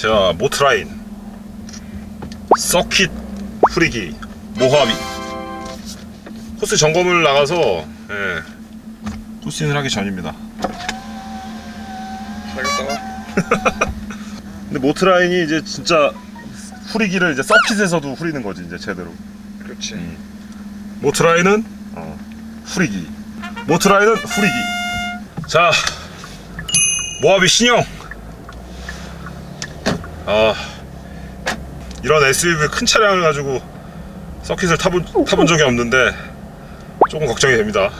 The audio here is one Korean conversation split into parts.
자 모트라인. 서킷 프리기 모하비 코스 점검을 나가서 예, 코스인을 하기 전입니다. 알겠다가 근데 모트라인이 이제 진짜 후리기를 이제 서킷에서도 후리는 거지 이제 제대로. 그렇지. 모트라인은? 어, 후리기. 모트라인은 후리기. 자 모하비 신형 아 이런 SUV 큰 차량을 가지고 서킷을 타본, 타본 적이 없는데 조금 걱정이 됩니다.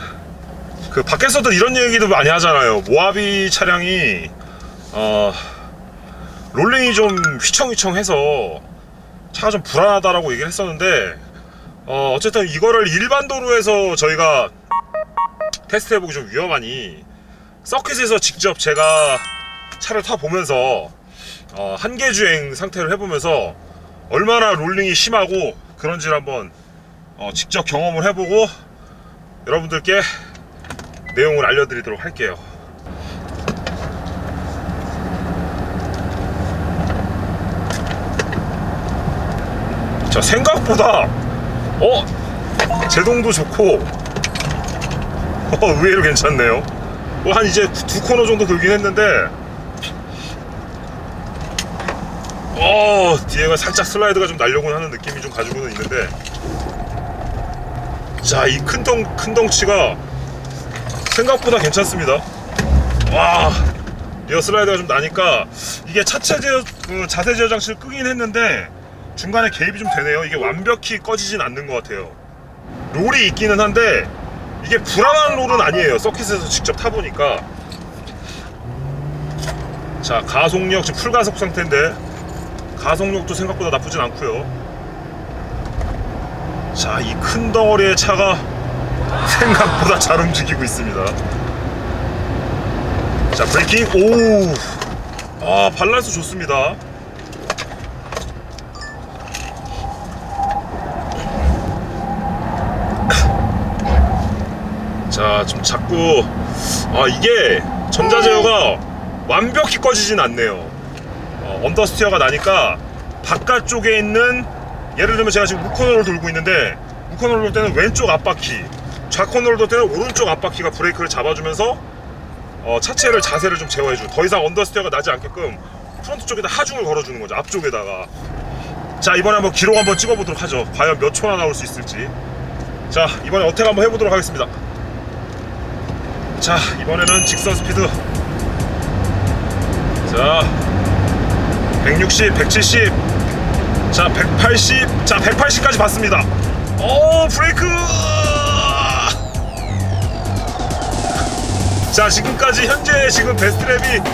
그 밖에서도 이런 얘기도 많이 하잖아요. 모하비 차량이 어, 롤링이 좀 휘청휘청해서 차가 좀 불안하다라고 얘기를 했었는데 어, 어쨌든 이거를 일반 도로에서 저희가 테스트해보기 좀 위험하니 서킷에서 직접 제가 차를 타보면서 어, 한계 주행 상태를 해보면서 얼마나 롤링이 심하고 그런지를 한번 어, 직접 경험을 해보고 여러분들께 내용을 알려드리도록 할게요. 자 생각보다 어 제동도 좋고 어, 의외로 괜찮네요. 뭐 한 이제 두 코너 정도 돌긴 했는데 어 뒤에가 살짝 슬라이드가 좀 나려고 하는 느낌이 좀 가지고는 있는데 자 이 큰 덩 큰 덩치가 생각보다 괜찮습니다. 와 리어 슬라이드가 좀 나니까 이게 차체 제어 그 자세 제어 장치를 끄긴 했는데 중간에 개입이 좀 되네요. 이게 완벽히 꺼지진 않는 것 같아요. 롤이 있기는 한데 이게 불안한 롤은 아니에요. 서킷에서 직접 타보니까 자 가속력 지금 풀가속 상태인데 가속력도 생각보다 나쁘진 않고요. 자 이 큰 덩어리의 차가 생각보다 잘 움직이고 있습니다. 자 브레이킹 오아 밸런스 좋습니다. 자, 좀 자꾸 아 이게 전자 제어가 완벽히 꺼지진 않네요. 어, 언더스티어가 나니까 바깥쪽에 있는 예를 들면 제가 지금 우코너를 돌고 있는데 우코너를 돌 때는 왼쪽 앞바퀴, 좌코너를 돌 때는 오른쪽 앞바퀴가 브레이크를 잡아주면서 어, 차체를 자세를 좀 제어해줘. 더 이상 언더스티어가 나지 않게끔 프론트 쪽에다 하중을 걸어주는 거죠. 앞쪽에다가. 자 이번에 한번 기록 한번 찍어보도록 하죠. 과연 몇 초나 나올 수 있을지. 자 이번에 어택 한번 해보도록 하겠습니다. 자 이번에는 직선 스피드 자 160, 170, 자 180, 자 180까지 봤습니다. 오 브레이크! 자 지금까지 현재 지금 베스트랩이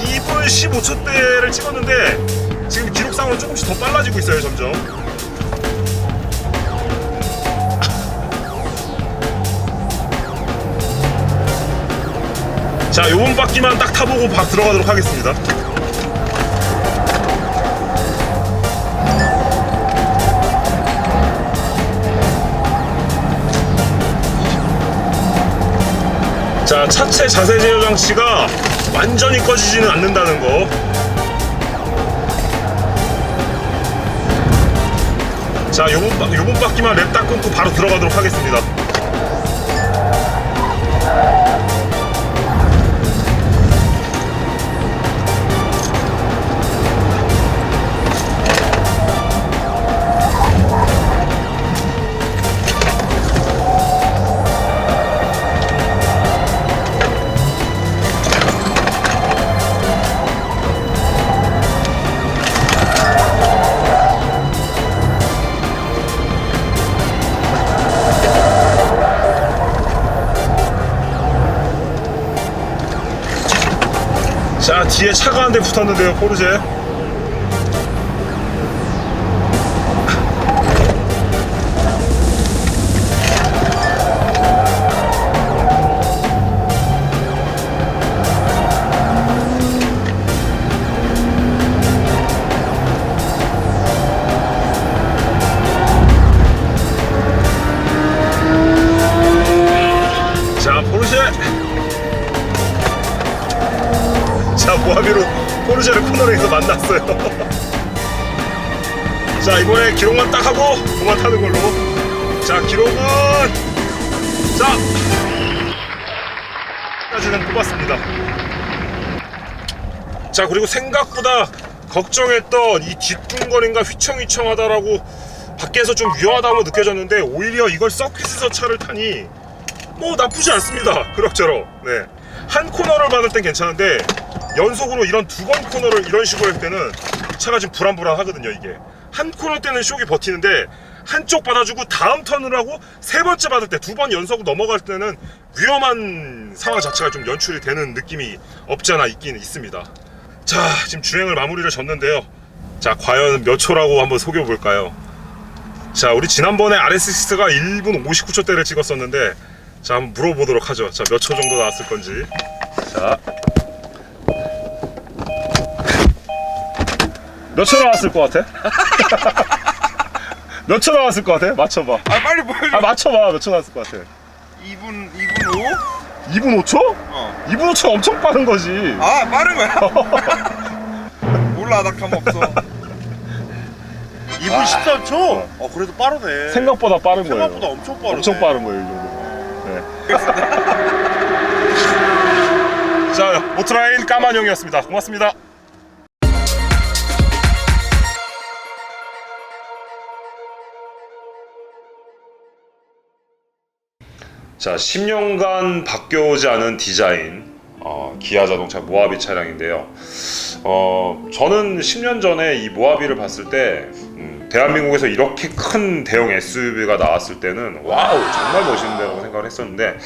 2분 15초대를 찍었는데 지금 기록상으로 조금씩 더 빨라지고 있어요 점점. 자 요번 바퀴만 딱 타보고 박 들어가도록 하겠습니다. 자 차체 자세 제어 장치가 완전히 꺼지지는 않는다는 거. 자 요번 바, 요번 바퀴만 랩 딱 끊고 바로 들어가도록 하겠습니다. 자 뒤에 차가 한 대 붙었는데요 포르쉐 포르쉐를 코너링에서 만났어요. 자 이번에 기록만 딱 하고 그만 타는 걸로. 자 기록은 자 까지는 뽑았습니다. 자 그리고 생각보다 걱정했던 이 뒷둥거림과 휘청휘청하다라고 밖에서 좀 위험하다고 느껴졌는데 오히려 이걸 서킷에서 차를 타니 뭐 나쁘지 않습니다. 그럭저럭. 네. 한 코너를 받을 땐 괜찮은데 연속으로 이런 두 번 코너를 이런 식으로 할 때는 차가 지금 불안불안하거든요. 이게 한 코너 때는 쇼기 버티는데 한쪽 받아주고 다음 턴을 하고 세 번째 받을 때 두 번 연속 넘어갈 때는 위험한 상황 자체가 좀 연출이 되는 느낌이 없지 않아 있긴 있습니다. 자 지금 주행을 마무리를 졌는데요. 자 과연 몇 초라고 한번 속여 볼까요? 자 우리 지난번에 RS6가 1분 59초대를 찍었었는데 자 한번 물어보도록 하죠. 자 몇 초 정도 나왔을 건지. 자. 몇초 나왔을 것 같아? 몇 초 나왔을 것 같아? 맞춰봐. 아 빨리 보여줘 아 맞춰봐. 몇 초 나왔을 것 같아? 2분 2분 5? 2분 5초? 어. 2분 5초 엄청 빠른 거지. 아 빠른 거야? 몰라 나 감없어 2분 13초? 어 그래도 빠르네 생각보다 빠른 거예요. 생각보다 엄청 빠르네 엄청 빠른 거예요, 이 정도. 네. 자, 오토라인 까만형이었습니다. 고맙습니다. 자, 10년간 바뀌어오지 않은 디자인 어, 기아 자동차 모하비 차량인데요. 어, 저는 10년 전에 이 모하비를 봤을 때 음, 대한민국에서 이렇게 큰 대형 SUV가 나왔을 때는 와우 정말 멋있는데라고 생각을 했었는데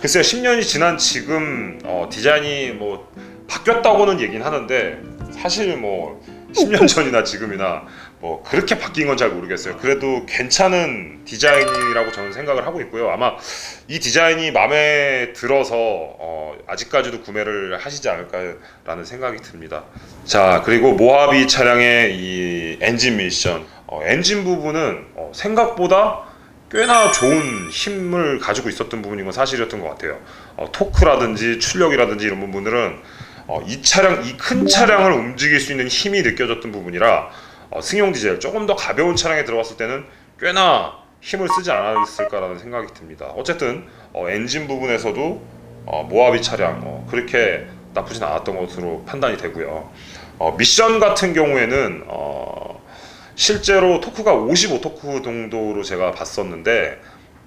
글쎄요 10년이 지난 지금 어, 디자인이 뭐 바뀌었다고는 얘기는 하는데 사실 뭐 10년 전이나 지금이나 뭐 그렇게 바뀐 건 잘 모르겠어요. 그래도 괜찮은 디자인이라고 저는 생각을 하고 있고요. 아마 이 디자인이 마음에 들어서 어, 아직까지도 구매를 하시지 않을까라는 생각이 듭니다. 자 그리고 모하비 차량의 이 엔진 미션, 어, 엔진 부분은 어, 생각보다 꽤나 좋은 힘을 가지고 있었던 부분인 건 사실이었던 것 같아요. 어, 토크라든지 출력이라든지 이런 부분들은 어, 이 차량, 이 큰 차량을 움직일 수 있는 힘이 느껴졌던 부분이라 어, 승용 디젤 조금 더 가벼운 차량에 들어갔을 때는 꽤나 힘을 쓰지 않았을까라는 생각이 듭니다. 어쨌든 어, 엔진 부분에서도 어, 모하비 차량 어, 그렇게 나쁘진 않았던 것으로 판단이 되고요. 어, 미션 같은 경우에는 어, 실제로 토크가 55 토크 정도로 제가 봤었는데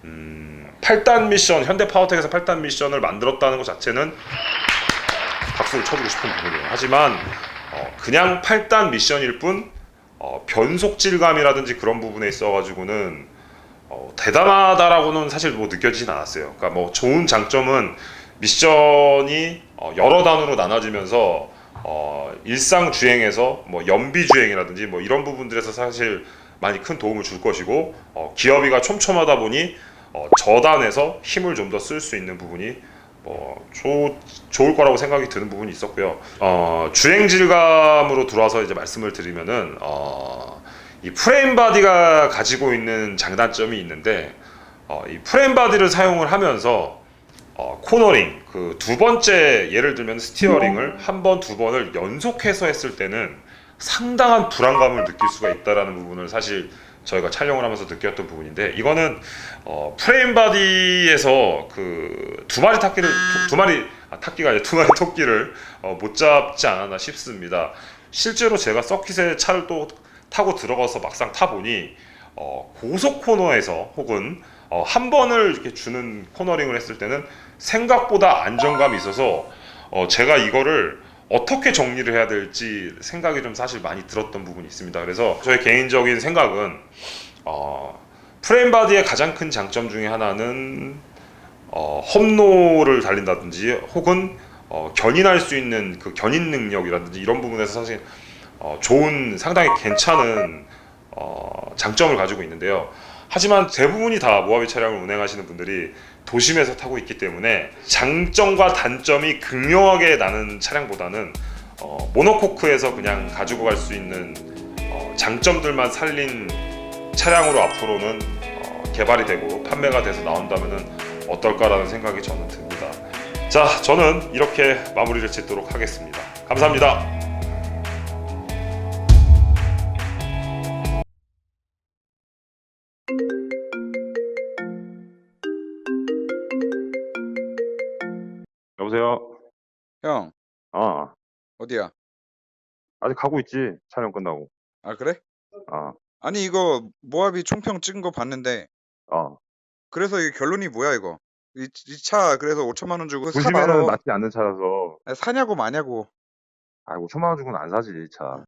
음, 8단 미션 현대 파워텍에서 8단 미션을 만들었다는 것 자체는 박수를 쳐주고 싶은 부분이에요. 하지만 어, 그냥 8단 미션일 뿐 어, 변속 질감이라든지 그런 부분에 있어가지고는 어, 대단하다라고는 사실 뭐 느껴지진 않았어요. 그러니까 뭐 좋은 장점은 미션이 어, 여러 단으로 나눠지면서 어, 일상 주행에서 뭐 연비 주행이라든지 뭐 이런 부분들에서 사실 많이 큰 도움을 줄 것이고 어, 기어비가 촘촘하다 보니 어, 저단에서 힘을 좀 더 쓸 수 있는 부분이 뭐 좋, 좋을 거라고 생각이 드는 부분이 있었고요. 어, 주행 질감으로 들어와서 이제 말씀을 드리면은 어, 이 프레임 바디가 가지고 있는 장단점이 있는데 어, 이 프레임 바디를 사용을 하면서 어, 코너링 그 두 번째 예를 들면 스티어링을 한 번 두 번을 연속해서 했을 때는 상당한 불안감을 느낄 수가 있다라는 부분을 사실 저희가 촬영을 하면서 느꼈던 부분인데 이거는 어, 프레임 바디에서 그 두 마리 탁기를 두, 두 마리 아, 탁기가 아니라 두 마리 토끼를 어, 못 잡지 않았나 싶습니다. 실제로 제가 서킷에 차를 또 타고 들어가서 막상 타 보니 어, 고속 코너에서 혹은 어, 한 번을 이렇게 주는 코너링을 했을 때는 생각보다 안정감이 있어서 어, 제가 이거를 어떻게 정리를 해야 될지 생각이 좀 사실 많이 들었던 부분이 있습니다. 그래서 저의 개인적인 생각은 어, 프레임 바디의 가장 큰 장점 중에 하나는 어, 험로를 달린다든지 혹은 어, 견인할 수 있는 그 견인 능력이라든지 이런 부분에서 사실 어, 좋은 상당히 괜찮은 어, 장점을 가지고 있는데요. 하지만 대부분이 다 모하비 차량을 운행하시는 분들이 도심에서 타고 있기 때문에 장점과 단점이 극명하게 나는 차량보다는 어, 모노코크에서 그냥 가지고 갈 수 있는 어, 장점들만 살린 차량으로 앞으로는 어, 개발이 되고 판매가 돼서 나온다면은 어떨까라는 생각이 저는 듭니다. 자, 저는 이렇게 마무리를 짓도록 하겠습니다. 감사합니다. 형, 어, 어디야? 아직 가고 있지. 촬영 끝나고. 아, 그래? 어, 아니, 이거 모하비 총평 찍은 거 봤는데, 어. 그래서 이게 결론이 뭐야, 이거? 이차 그래서 5천만 원 주고 사 보시면은 말어. 맞지 않는 차라서. 사냐고 마냐고. 아, 5천만 원 주고는 안 사지, 이 차.